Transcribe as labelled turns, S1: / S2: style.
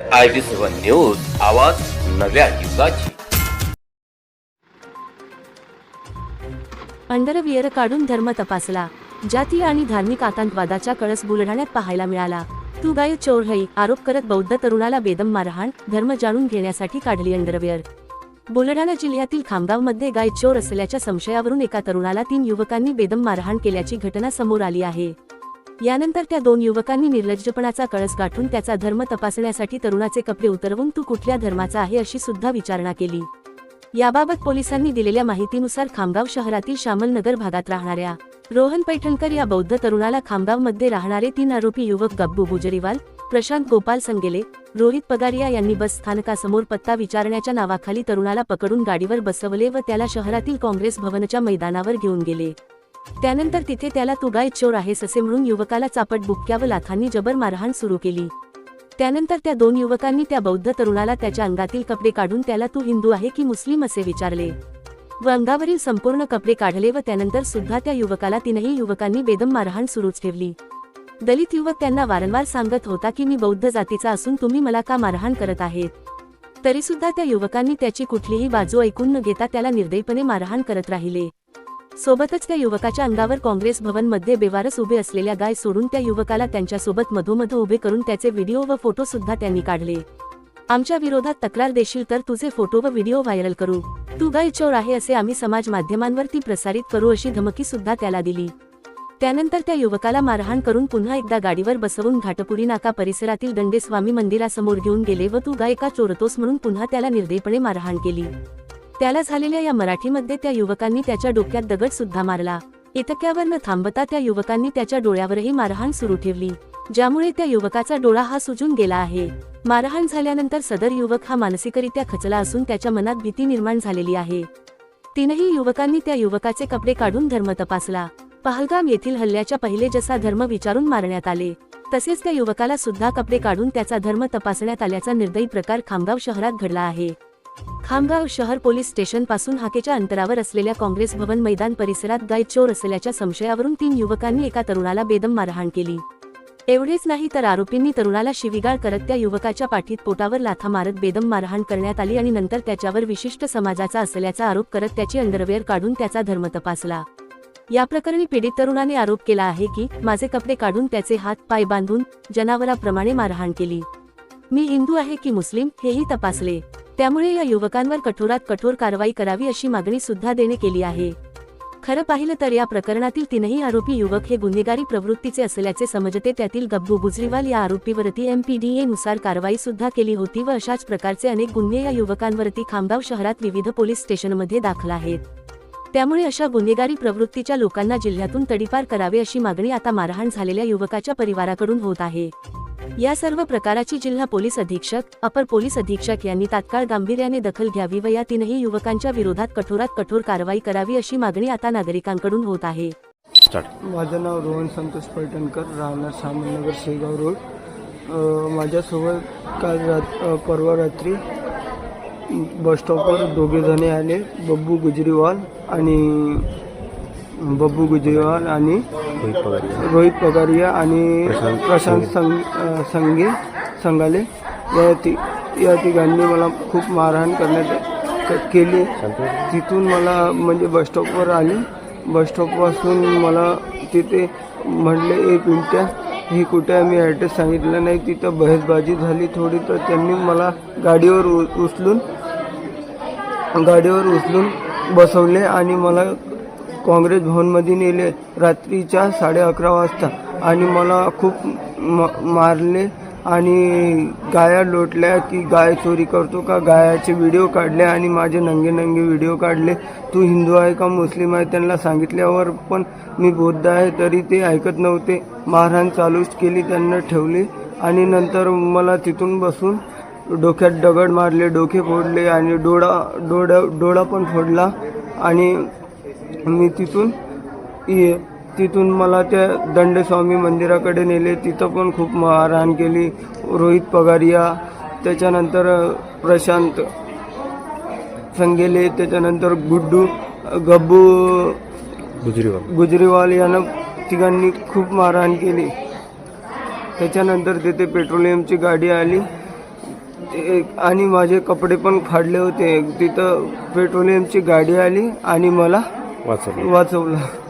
S1: I T seven news आवाज नव्या युगाची.
S2: Underwear काढून धर्म तपासला. जाती आणि धार्मिक आतंकवादाचा कळस बुलढाण्यात पाहायला मिळाला. तू गाय चोर है आरोप करत बौद्ध तरुणाला बेदम मारहाण धर्म जाणून घेण्यासाठी काढली अंडरवियर बुलढाणा जिल्ह्यातील खामगावमध्ये गाय चोर असल्याच्या संशयावरून एका तरुणाला तीन युवकांनी बेदम मारहाण केल्याची घटना समोर आली आहे. यानंतर त्या दोन युवकांनी निर्लज्जपणाचा कळस गाठून त्याचा धर्म तपासण्यासाठी तरुणाचे कपडे उतरवून तू कुठल्या धर्माचा आहे? अशी सुद्धा विचारणा केली. याबाबत पोलिसांनी दिलेल्या माहितीनुसार खामगाव शहरातील श्यामलनगर भागात राहणाऱ्या रोहन पैठणकर या बौद्ध तरुणाला खामगावमध्ये राहणारे तीन आरोपी युवक गब्बू गुजरीवाल प्रशांत गोपाल संगेले रोहित पगारिया यांनी बस स्थानकासमोर पत्ता विचारण्याच्या नावाखाली तरुणाला पकडून गाडीवर बसवले व त्याला शहरातील काँग्रेस भवनच्या मैदानावर घेऊन गेले. त्यानंतर तिथे त्याला तू गाय चोर आहेस असे म्हणून युवकाला चापट बुक्क्या व लाथांनी जबर मारहाण सुरू केली. त्यानंतर त्या दोन युवकांनी त्या बौद्ध तरुणाला त्याच्या अंगातील कपडे काढून त्याला तू हिंदू आहे की मुस्लिम असे विचारले. व अंगावरील संपूर्ण कपडे काढले व त्यानंतर सुद्धा त्या युवकाला तीनही युवकांनी बेदम मारहाण सुरूच ठेवली. दलित युवक त्यांना वारंवार सांगत होता की मी बौद्ध जातीचा असून तुम्ही मला का मारहाण करत आहेत? तरी सुद्धा त्या युवकांनी त्याची कुठलीही बाजू ऐकून न घेता त्याला निर्दयीपणे मारहाण करत राहिले. सोबतच त्या युवकाच्या अंगावर काँग्रेस भवनमध्ये बेवारस उभे असलेल्या गाय सोडून त्या युवकाला त्यांच्यासोबत मधोमध उभे करून त्याचे व्हिडिओ व फोटो सुद्धा त्यांनी काढले. आमच्या विरोधात तक्रार देशील तर तुझे फोटो व व्हिडिओ व्हायरल करू. तू गाय चोर आहे असे आम्ही समाज माध्यमांवरती प्रसारित करू अशी धमकी सुद्धा त्याला दिली. त्यानंतर त्या युवकाला मारहाण करून पुन्हा एकदा गाडीवर बसवून घाटपुरी नाका परिसरातील दंडेस्वामी मंदिरासमोर घेऊन गेले व तू गाय का चोरतोस म्हणून पुन्हा त्याला निर्दयपणे मारहाण केली. त्याला झालेल्या या मराठीमध्ये त्या युवकांनी त्याच्या डोक्यात दगड सुद्धा मारला. इतक्यावर न थांबता त्या युवकांनी त्याच्या डोळ्यावरही मारहाण सुरू ठेवली ज्यामुळे त्या युवकाचा डोळा हा सुजून गेला आहे. मारहाण झाल्यानंतर सदर युवक हा मानसिकरित्या खचला असून त्याच्या मनात भीती निर्माण झालेली आहे. तीनही युवकांनी त्या युवकाचे कपडे काढून धर्म तपासला. पहलगाम येथील हल्ल्याच्या पहिले जसा धर्म विचारून मारण्यात आले तसेच त्या युवकाला सुद्धा कपडे काढून त्याचा धर्म तपासण्यात आल्याचा निर्दयी प्रकार खामगाव शहरात घडला आहे. खामगाव शहर पोलीस स्टेशनपासून हाकेच्या अंतरावर असलेल्या काँग्रेस भवन मैदान परिसरात गाय चोर असल्याच्या संशयावरून तीन युवकांनी एका तरुणाला बेदम मारहाण केली. एवढेच नाही तर आरोपींनी तरुणाला शिवीगाळ करत त्या युवकाच्या पाठीत पोटावर लाथा मारत बेदम मारहाण करण्यात आली आणि नंतर त्याच्यावर विशिष्ट समाजाचा असल्याचा आरोप करत त्याची अंडरवेअर काढून त्याचा धर्म तपासला. या प्रकरणी पीडित तरुणाने आरोप केला आहे की माझे कपडे काढून त्याचे हात पाय बांधून जनावराप्रमाणे मारहाण केली. मी हिंदू आहे की मुस्लिम हेही तपासले. त्यामुळे या युवकांवर कठोरात कठोर कारवाई करावी अशी मागणी सुद्धा देणे केली आहे. खरं पाहिलं तर या प्रकरणातील तीनही आरोपी युवक हे गुन्हेगारी प्रवृत्तीचे असल्याचे समजते. त्यातील गब्बू गुजरीवाल या आरोपीवरती एमपीडीए नुसार कारवाई सुद्धा केली होती व अशाच प्रकारचे अनेक गुन्हे या युवकांवरती खामगाव शहरात विविध पोलीस स्टेशनमध्ये दाखल आहेत. त्यामुळे अशा गुन्हेगारी प्रवृत्तीच्या लोकांना जिल्ह्यातून तडीपार करावे अशी मागणी आता मारहाण झालेल्या युवकाच्या परिवाराकडून होत आहे. या सर्व प्रकाराची जिल्हा पोलीस अधीक्षक अपर पोलीस अधीक्षक यांनी तात्काळ गांभीर्याने दखल घ्यावी व या तीनही युवकांच्या विरोधात कठोरात कठोर कारवाई करावी अशी मागणी आता नागरिकांकडून होत आहे.
S3: माझं नाव रोहन संतोष पैठणकर राहणार सामनगर शेगाव रोड. अ, माझ्यासोबत काल रात परवा रात्री बस स्टॉपवर दोघे जणे आले बब्बू गुजरीवाल आणि बब्बू गुजरीवाल आणि रोहित पगारिया. आणि प्रशांत संग. संगे संगाले. या ति या तिघांनी मला खूप मारहाण करण्यात केली. तिथून मला म्हणजे बस स्टॉपवर आली. बस स्टॉपपासून मला तिथे म्हटले एक मिनट्या ही कुठे मी ॲड्रेस सांगितलं नाही. तिथं बहेसबाजी झाली थोडी तर त्यांनी मला गाडीवर उ- उचलून गाडीवर उचलून बसवले आणि मला काँग्रेस भवनमध्ये नेले रात्रीच्या साडे अकरा वाजता. आणि मला खूप म मारले आणि गाया लोटल्या की गाय चोरी करतो का? गायाचे व्हिडिओ काढले आणि माझे नंगे नंगे व्हिडिओ काढले. तू हिंदू आहे का मुस्लिम आहे त्यांना सांगितल्यावर पण मी बौद्ध आहे तरी ते ऐकत नव्हते. मारहाण चालूच केली त्यांना ठेवली आणि नंतर मला तिथून बसून डोक्यात दगड मारले डोके फोडले आणि डोळा डोळा डोळा पण फोडला आणि मी तिथून ये- तिथून मला त्या दंडस्वामी मंदिराकडे नेले. तिथं पण खूप मारहाण केली. रोहित पगारिया त्याच्यानंतर प्रशांत संगेले त्याच्यानंतर गुड्डू गब्बू
S4: गुजरीवाल.
S3: गुजरीवाल यानं तिघांनी खूप मारहाण केली. त्याच्यानंतर तिथे पेट्रोलियमची गाडी आली. आणि माझे कपडे पण फाडले होते. तिथं पेट्रोलियमची गाडी आली आणि मला
S4: वाचवलं.
S3: वाचवलं.